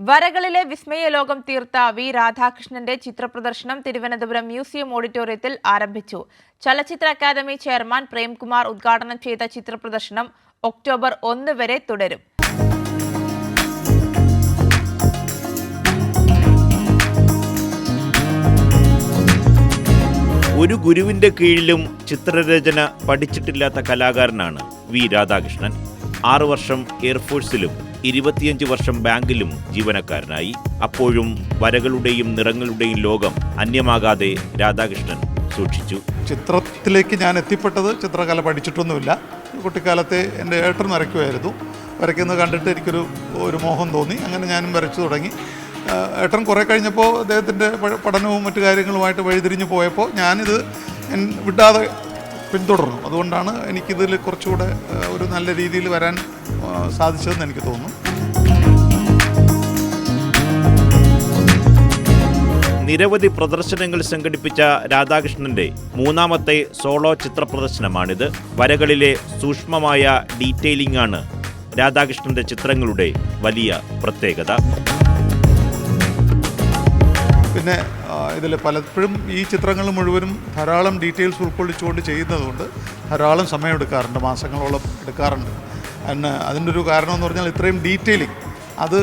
വരകളിലെ വിസ്മയ ലോകം തീർത്ത വി രാധാകൃഷ്ണന്റെ ചിത്രപ്രദർശനം തിരുവനന്തപുരം മ്യൂസിയം ഓഡിറ്റോറിയത്തിൽ ആരംഭിച്ചു. ചലച്ചിത്ര അക്കാദമി ചെയർമാൻ പ്രേംകുമാർ ഉദ്ഘാടനം ചെയ്ത ചിത്രപ്രദർശനം ഒക്ടോബർ ഒന്ന് വരെ തുടരും. ഒരു ഗുരുവിന്റെ കീഴിലും ചിത്രരചന പഠിച്ചിട്ടില്ലാത്ത കലാകാരനാണ് വി രാധാകൃഷ്ണൻ. ആറു വർഷം എയർഫോഴ്സിലും ഇരുപത്തിയഞ്ച് വർഷം ബാങ്കിലും ജീവനക്കാരനായി. അപ്പോഴും വരകളുടെയും നിറങ്ങളുടെയും ലോകം അന്യമാകാതെ രാധാകൃഷ്ണൻ സൂക്ഷിച്ചു. ചിത്രത്തിലേക്ക് ഞാൻ എത്തിപ്പെട്ടത് ചിത്രകല പഠിച്ചിട്ടൊന്നുമില്ല. കുട്ടിക്കാലത്തെ എന്റെ ഏട്ടൻ വരയ്ക്കുമായിരുന്നു. വരയ്ക്കുന്നത് കണ്ടിട്ട് എനിക്കൊരു ഒരു മോഹം തോന്നി. അങ്ങനെ ഞാനും വരച്ചു തുടങ്ങി. ഏട്ടൻ കുറേ കഴിഞ്ഞപ്പോൾ അദ്ദേഹത്തിന്റെ പഠനവും മറ്റു കാര്യങ്ങളുമായിട്ട് വഴിതിരിഞ്ഞ് പോയപ്പോൾ ഞാനിത് വിടാതെ പിന്തുടർന്നു. അതുകൊണ്ടാണ് എനിക്കിതിൽ കുറച്ചുകൂടെ ഒരു നല്ല രീതിയിൽ വരാൻ സാധിച്ചതെന്ന് എനിക്ക് തോന്നുന്നു. നിരവധി പ്രദർശനങ്ങൾ സംഘടിപ്പിച്ച രാധാകൃഷ്ണന്റെ മൂന്നാമത്തെ സോളോ ചിത്ര പ്രദർശനമാണിത്. വരകളിലെ സൂക്ഷ്മമായ ഡീറ്റെയിലിംഗ് ആണ് രാധാകൃഷ്ണന്റെ ചിത്രങ്ങളുടെ വലിയ പ്രത്യേകത. പിന്നെ ഇതിൽ പലപ്പോഴും ഈ ചിത്രങ്ങൾ മുഴുവനും ധാരാളം ഡീറ്റെയിൽസ് ഉൾക്കൊള്ളിച്ചുകൊണ്ട് ചെയ്യുന്നതുകൊണ്ട് ധാരാളം സമയം എടുക്കാറുണ്ട് മാസങ്ങളോളം എടുക്കാറുണ്ട്. അതിന്റെ ഒരു കാരണം എന്ന് പറഞ്ഞാൽ ഇത്രയും ഡീറ്റെയിലിംഗ് അത്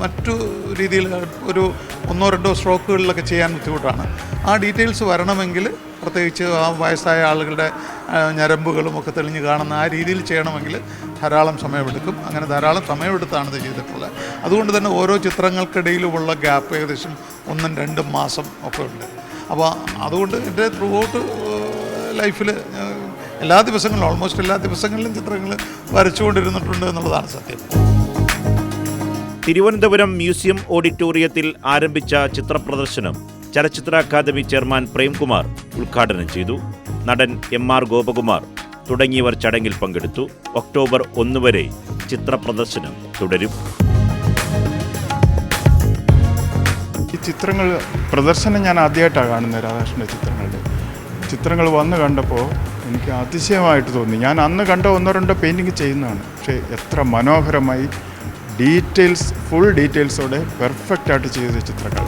മറ്റു രീതിയിൽ ഒരു ഒന്നോ രണ്ടോ സ്ട്രോക്കുകളിലൊക്കെ ചെയ്യാൻ ബുദ്ധിമുട്ടാണ്. ആ ഡീറ്റെയിൽസ് വരണമെങ്കിൽ പ്രത്യേകിച്ച് ആ വയസ്സായ ആളുകളുടെ ഞരമ്പുകളും ഒക്കെ തെളിഞ്ഞ് കാണുന്ന ആ രീതിയിൽ ചെയ്യണമെങ്കിൽ ധാരാളം സമയമെടുക്കും. അങ്ങനെ ധാരാളം സമയമെടുത്താണ് ഇത് ചെയ്തിട്ടുള്ളത്. അതുകൊണ്ട് തന്നെ ഓരോ ചിത്രങ്ങൾക്കിടയിലുമുള്ള ഗ്യാപ്പ് ഏകദേശം ഒന്നും രണ്ടും മാസം ഒക്കെ ഉണ്ട്. അപ്പോൾ അതുകൊണ്ട് എന്റെ ത്രൂ ഔട്ട് ലൈഫിൽ എല്ലാ ദിവസങ്ങളിലും ഓൾമോസ്റ്റ് എല്ലാ ദിവസങ്ങളിലും ചിത്രങ്ങൾ വരച്ചുകൊണ്ടിരുന്നിട്ടുണ്ട് എന്നുള്ളതാണ് സത്യം. തിരുവനന്തപുരം മ്യൂസിയം ഓഡിറ്റോറിയത്തിൽ ആരംഭിച്ച ചിത്രപ്രദർശനം ചലച്ചിത്ര അക്കാദമി ചെയർമാൻ പ്രേംകുമാർ ഉദ്ഘാടനം ചെയ്തു. നടൻ എം ആർ ഗോപകുമാർ തുടങ്ങിയവർ ചടങ്ങിൽ പങ്കെടുത്തു. ഒക്ടോബർ ഒന്ന് വരെ ചിത്രപ്രദർശനം തുടരും. ഈ ചിത്രങ്ങൾ പ്രദർശനം ഞാൻ ആദ്യമായിട്ടാണ് കാണുന്നത് രാധാകൃഷ്ണന്റെ ചിത്രങ്ങളുടെ. ചിത്രങ്ങൾ വന്ന് കണ്ടപ്പോൾ എനിക്ക് അതിശയമായിട്ട് തോന്നി. ഞാൻ അന്ന് കണ്ട ഒന്നോ രണ്ടോ പെയിന്റിങ് ചെയ്യുന്നതാണ്. പക്ഷേ എത്ര മനോഹരമായി ഡീറ്റെയിൽസ് ഫുൾ ഡീറ്റെയിൽസോടെ പെർഫെക്റ്റ് ആയിട്ട് ചെയ്ത ചിത്രങ്ങൾ.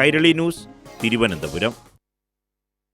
കൈരളി ന്യൂസ് തിരുവനന്തപുരം.